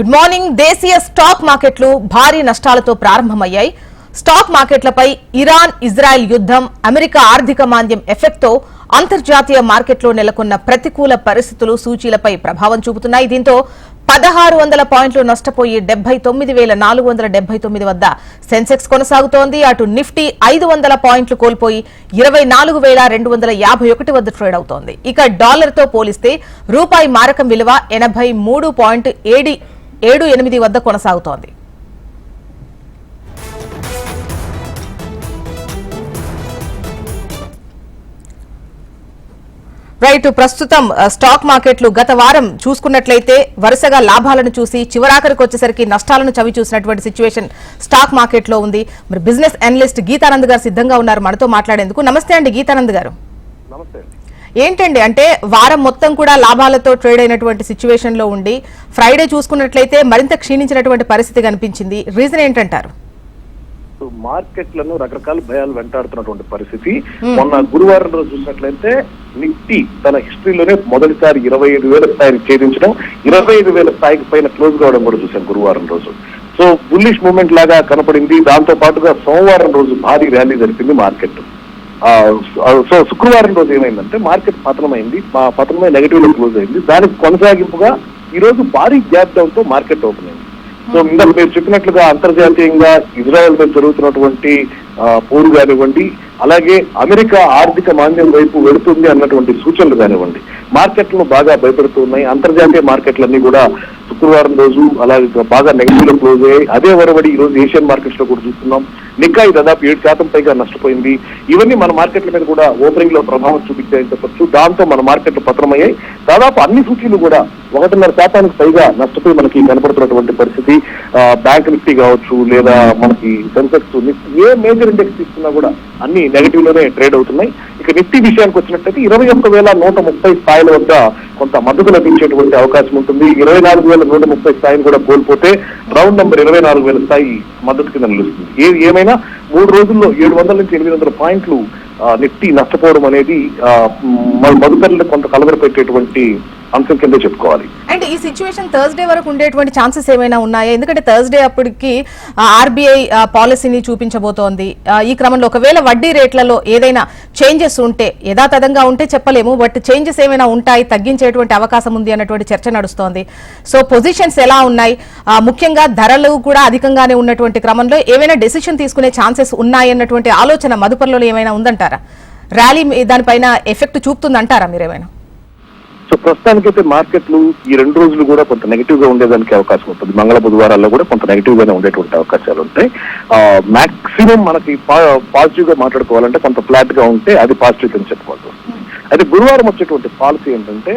Good morning దేశీయ stock మార్కెట్లు భారీ నష్టాలతో ప్రారంభమయ్యాయి. స్టాక్ మార్కెట్లపై ఇరాన్ ఇజ్రాయెల్ యుద్ధం అమెరికా ఆర్థిక మాంద్యం ఎఫెక్ట్తో అంతర్జాతీయ మార్కెట్లో నెలకొన్న ప్రతికూల పరిస్థితులు సూచీలపై ప్రభావం చూపుతున్నాయి. దీంతో పదహారు వందల పాయింట్లు నష్టపోయి డెబ్బై తొమ్మిది వేల నాలుగు వందల డెబ్బై తొమ్మిది వద్ద సెన్సెక్స్ కొనసాగుతోంది. అటు నిఫ్టీ ఐదు వందల పాయింట్లు కోల్పోయి ఇరవై నాలుగు వేల రెండు వందల యాభై ఒకటి వద్ద ట్రేడ్ అవుతోంది. ఇక డాలర్తో పోలిస్తే రూపాయి మారకం విలువ ఎనభై మూడు పాయింట్ ఏడు ఏడు ఎనిమిది వద్ద కొనసాగుతోంది. రైట్ ప్రస్తుతం స్టాక్ మార్కెట్లు గత వారం చూసుకున్నట్లయితే వరుసగా లాభాలను చూసి చివరాఖరికి వచ్చేసరికి నష్టాలను చవి చూసినటువంటి సిచ్యువేషన్ స్టాక్ మార్కెట్లో ఉంది. మరి బిజినెస్ అనలిస్ట్ గీతానంద్ గారు సిద్ధంగా ఉన్నారు మనతో మాట్లాడేందుకు. నమస్తే అండి గీతానంద్ గారు. నమస్తే ఏంటండి? అంటే వారం మొత్తం కూడా లాభాలతో ట్రేడ్ అయినటువంటి సిచ్యువేషన్లో ఉండి ఫ్రైడే చూసుకున్నట్లయితే మరింత క్షీణించినటువంటి పరిస్థితి కనిపించింది. రీజన్ ఏంటంటారు? సో మార్కెట్లను రకరకాల భయాలు వెంటాడుతున్నటువంటి పరిస్థితి. మొన్న గురువారం రోజు చూసినట్లయితే నిఫ్టీ తన హిస్టరీలోనే మొదటిసారి ఇరవై ఐదు వేల స్థాయిని ఛేదించడం ఇరవై ఐదు వేల స్థాయికి పైన క్లోజ్ కావడం కూడా చూసాం గురువారం రోజు. సో బుల్లిష్ మూమెంట్ లాగా కనపడింది. దాంతో పాటుగా సోమవారం రోజు భారీ ర్యాలీ జరిపింది మార్కెట్. సో శుక్రవారం రోజు ఏమైందంటే మార్కెట్ పతనమైంది. పతనమై నెగటివ్లో క్లోజ్ అయింది. దానికి కొనసాగింపుగా ఈ రోజు భారీ గ్యాప్ డౌన్తో మార్కెట్ ఓపెన్ అయింది. సో ఇందాక మీరు చెప్పినట్లుగా అంతర్జాతీయంగా ఇజ్రాయెల్ మీద జరుగుతున్నటువంటి పోరు కానివ్వండి అలాగే అమెరికా ఆర్థిక మాంద్యం వైపు వెళుతుంది అన్నటువంటి సూచనలు కానివ్వండి మార్కెట్లు బాగా భయపడుతూ ఉన్నాయి అంతర్జాతీయ మార్కెట్లన్నీ కూడా శుక్రవారం రోజు అలాగే బాగా నెగిటివ్లో క్లోజ్ అయ్యాయి. అదే వరవడి ఈ రోజు ఏషియన్ మార్కెట్స్లో కూడా చూస్తున్నాం. నిక్కాయి దాదాపు ఏడు శాతం పైగా నష్టపోయింది. ఇవన్నీ మన మార్కెట్ల మీద కూడా ఓపెనింగ్లో ప్రభావం చూపించాయని చెప్పొచ్చు. దాంతో మన మార్కెట్లు పతనమయ్యాయి. దాదాపు అన్ని సూచీలు కూడా ఒకటిన్నర శాతానికి పైగా నష్టపోయి మనకి కనపడుతున్నటువంటి పరిస్థితి. బ్యాంక్ నిఫ్టీ కావచ్చు లేదా మనకి సెన్సెక్స్ ఏ మేజర్ ఇండెక్స్ తీసుకున్నా కూడా అన్ని నెగిటివ్లోనే ట్రేడ్ అవుతున్నాయి. ఇక నిఫ్టీ విషయానికి వచ్చినట్టయితే ఇరవై ఒక్క వేల నూట ముప్పై స్థాయిల వద్ద కొంత మద్దతు లభించేటువంటి అవకాశం ఉంటుంది. ఇరవై నాలుగు వేల నూట ముప్పై స్థాయిని కూడా కోల్పోతే రౌండ్ నెంబర్ ఇరవై నాలుగు వేల స్థాయి మద్దతు కింద నిలుస్తుంది. ఏది ఏమైనా మూడు రోజుల్లో ఏడు వందల నుంచి ఎనిమిది వందల పాయింట్లు నెట్టి నిఫ్టీ నష్టపోవడం అనేది ఆ, కొంత కలవర పెట్టేటువంటి అంశం కింద చెప్పుకోవాలి. అండ్ ఈ సిచ్యువేషన్ థర్స్డే వరకు ఉండేటువంటి ఛాన్సెస్ ఏమైనా ఉన్నాయా? ఎందుకంటే థర్స్డే అప్పటికి ఆర్బీఐ పాలసీని చూపించబోతోంది. ఈ క్రమంలో ఒకవేళ వడ్డీ రేట్లలో ఏదైనా చేంజెస్ ఉంటే యథాతథంగా ఉంటే చెప్పలేము బట్ చేంజెస్ ఏమైనా ఉంటాయి తగ్గించేటువంటి అవకాశం ఉంది అన్నటువంటి చర్చ నడుస్తోంది. సో పొజిషన్స్ ఎలా ఉన్నాయి? ముఖ్యంగా ధరలు కూడా అధికంగానే ఉన్నటువంటి క్రమంలో ఏమైనా డెసిషన్ తీసుకునే ఛాన్సెస్ ఉన్నాయి అన్నటువంటి ఆలోచన మదుపర్లలో ఏమైనా ఉందంటారా? ర్యాలీ దానిపైన ఎఫెక్ట్ చూపుతుందంటారా మీరేమైనా? సో ప్రస్తుతానికైతే మార్కెట్లు ఈ రెండు రోజులు కూడా కొంత నెగిటివ్గా ఉండేదానికి అవకాశం ఉంటుంది. మంగళ బుధవారాల్లో కూడా కొంత నెగిటివ్ గానే ఉండేటువంటి అవకాశాలు ఉంటాయి. మాక్సిమం మనకి పాజిటివ్గా మాట్లాడుకోవాలంటే కొంత ఫ్లాట్గా ఉంటే అది పాజిటివ్ అని చెప్పుకోవాలి. అయితే గురువారం వచ్చేటువంటి పాలసీ ఏంటంటే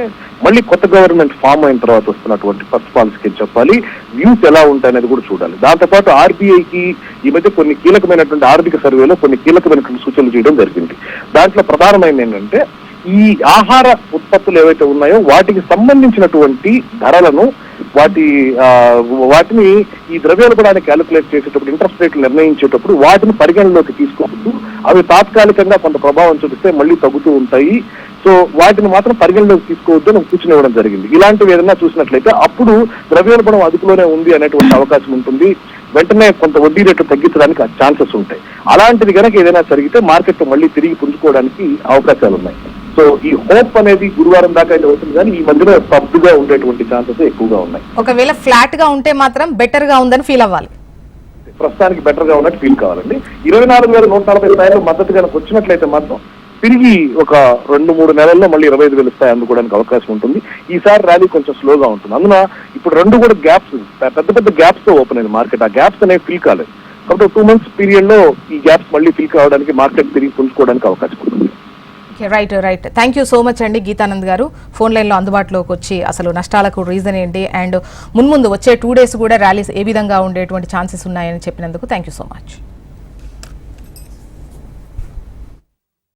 మళ్ళీ కొత్త గవర్నమెంట్ ఫామ్ అయిన తర్వాత వస్తున్నటువంటి ఫస్ట్ పాలసీకి చెప్పాలి? వ్యూస్ ఎలా ఉంటాయనేది కూడా చూడాలి. దాంతోపాటు ఆర్బీఐకి ఈ మధ్య కొన్ని కీలకమైనటువంటి ఆర్థిక సర్వేలో కొన్ని కీలకమైనటువంటి సూచనలు చేయడం జరిగింది. దాంట్లో ప్రధానమైనది ఏంటంటే ఈ ఆహార ఉత్పత్తులు ఏవైతే ఉన్నాయో వాటికి సంబంధించినటువంటి ధరలను వాటి వాటిని ఈ ద్రవ్యోల్బణాన్ని క్యాలిక్యులేట్ చేసేటప్పుడు ఇంట్రెస్ట్ రేట్లు నిర్ణయించేటప్పుడు వాటిని పరిగణలోకి తీసుకోవద్దు అవి తాత్కాలికంగా కొంత ప్రభావం చూపిస్తే మళ్ళీ తగ్గుతూ ఉంటాయి. సో వాటిని మాత్రం పరిగణలోకి తీసుకోవద్దు అని సూచన ఇవ్వడం జరిగింది. ఇలాంటివి ఏదైనా చూసినట్లయితే అప్పుడు ద్రవ్యోల్బణం అదుపులోనే ఉంది అనేటువంటి అవకాశం ఉంటుంది. వెంటనే కొంత వడ్డీ రేట్లు తగ్గించడానికి ఛాన్సెస్ ఉంటాయి. అలాంటిది కనుక ఏదైనా జరిగితే మార్కెట్ మళ్ళీ తిరిగి పుంజుకోవడానికి అవకాశాలు ఉన్నాయి సో ఈ హోప్ అనేది గురువారం దాకా అయితే అవుతుంది కానీ ఈ మధ్యలో సబ్దుగా ఉండేటువంటి ఛాన్సెస్ ఎక్కువగా ఉన్నాయి. ఒకవేళ ఫ్లాట్గా ఉంటే మాత్రం బెటర్గా ఉందని ఫీల్ అవ్వాలి. ప్రస్తుతానికి బెటర్గా ఉన్నట్టు ఫీల్ కావాలండి. ఇరవై నాలుగు వేల నూట నలభై స్థాయిలో మద్దతు కనుక వచ్చినట్లయితే మాత్రం తిరిగి ఒక రెండు మూడు నెలల్లో మళ్ళీ ఇరవై ఐదు వేల స్థాయి అందుకోవడానికి అవకాశం ఉంటుంది. ఈసారి ర్యాలీ కొంచెం స్లోగా ఉంటుంది. అందున ఇప్పుడు రెండు కూడా గ్యాప్స్ పెద్ద పెద్ద గ్యాప్స్తో ఓపెన్ అయింది మార్కెట్ ఆ గ్యాప్స్ అనేవి ఫీల్ కాలేదు. కాబట్టి టూ మంత్స్ పీరియడ్లో ఈ గ్యాప్స్ మళ్ళీ ఫీల్ కావడానికి మార్కెట్ తిరిగి పుంజుకోవడానికి అవకాశం ఉంటుంది. Right right thank you so much అండి గీతానంద్ గారు. ఫోన్ లైన్లో అందుబాటులోకి వచ్చి అసలు నష్టాలకు రీజన్ ఏంటి? అండ్ మున్ముందు వచ్చే టూ డేస్ కూడా ర్యాలీస్ ఏ విధంగా ఉండేటువంటి ఛాన్సెస్ ఉన్నాయని చెప్పినందుకు థ్యాంక్ యూ సో మచ్